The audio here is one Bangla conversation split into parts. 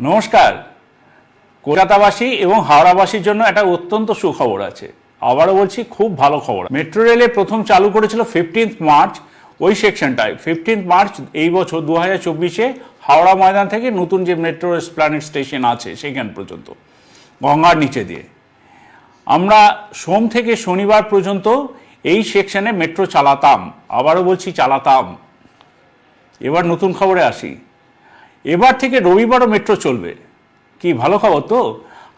নমস্কার। কলকাতাবাসী এবং হাওড়াবাসীর জন্য একটা অত্যন্ত সুখবর আছে। আবারও বলছি, খুব ভালো খবর। মেট্রো রেলে প্রথম চালু করেছিল ফিফটিন্থ মার্চ ওই সেকশনটায়। ফিফটিন্থ মার্চ এই বছর দু হাজার চব্বিশে হাওড়া ময়দান থেকে নতুন যে মেট্রো প্ল্যানেট স্টেশন আছে, সেখান পর্যন্ত। গঙ্গার নিচে দিয়ে। আমরা সোম থেকে শনিবার পর্যন্ত এই সেকশনে মেট্রো চালাতাম। আবারও বলছি, চালাতাম। এবার নতুন খবরে আসি। এবার থেকে রবিবারও মেট্রো চলবে। কি ভালো খবর তো?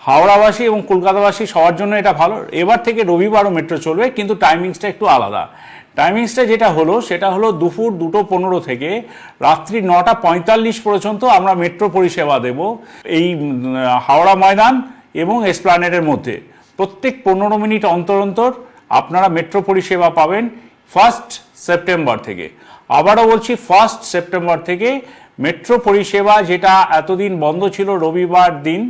হাওড়াবাসী এবং কলকাতাবাসী সবার জন্য এটা ভালো। এবার থেকে রবিবারও মেট্রো চলবে, কিন্তু টাইমিংসটা একটু আলাদা। টাইমিংসটা যেটা হলো, সেটা হলো দুপুর দুটো পনেরো থেকে রাত্রি নটা পঁয়তাল্লিশ পর্যন্ত আমরা মেট্রো পরিষেবা দেব এই হাওড়া ময়দান এবং এসপ্লানেডের মধ্যে। প্রত্যেক পনেরো মিনিট অন্তর অন্তর আপনারা মেট্রো পরিষেবা পাবেন। ফার্স্ট সেপ্টেম্বর থেকে। আবারও বলছি, ফার্স্ট সেপ্টেম্বর থেকে মেট্রো পরিষেবা যেটা এতদিন বন্ধ ছিল, রবিবার দিন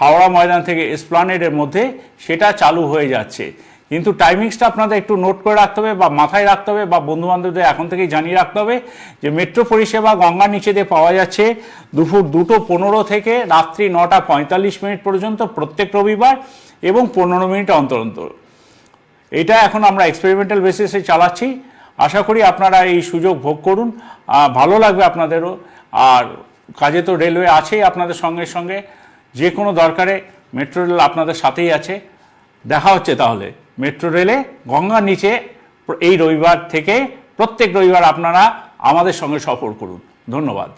হাওড়া ময়দান থেকে এসপ্লানেডের মধ্যে, সেটা চালু হয়ে যাচ্ছে। কিন্তু টাইমিংসটা আপনাদের একটু নোট করে রাখতে হবে বা মাথায় রাখতে হবে বা বন্ধু বান্ধবদের এখন থেকেই জানিয়ে রাখতে হবে যে মেট্রো পরিষেবা গঙ্গার নিচে দিয়ে পাওয়া যাচ্ছে দুপুর দুটো পনেরো থেকে রাত্রি নটা পঁয়তাল্লিশ মিনিট পর্যন্ত প্রত্যেক রবিবার এবং পনেরো মিনিট অন্তর অন্তর। এটা এখন আমরা এক্সপেরিমেন্টাল বেসিসে চালাচ্ছি। আশা করি আপনারা এই সুযোগ ভোগ করুন। ভালো লাগবে আপনাদেরও। আর কাজে তো রেলওয়ে আছেই আপনাদের সঙ্গে সঙ্গে। যে কোনো দরকারে মেট্রো রেল আপনাদের সাথেই আছে। দেখা হচ্ছে তাহলে। মেট্রো রেলে গঙ্গার নিচে এই রবিবার থেকে প্রত্যেক রবিবার আপনারা আমাদের সঙ্গে সফর করুন। ধন্যবাদ।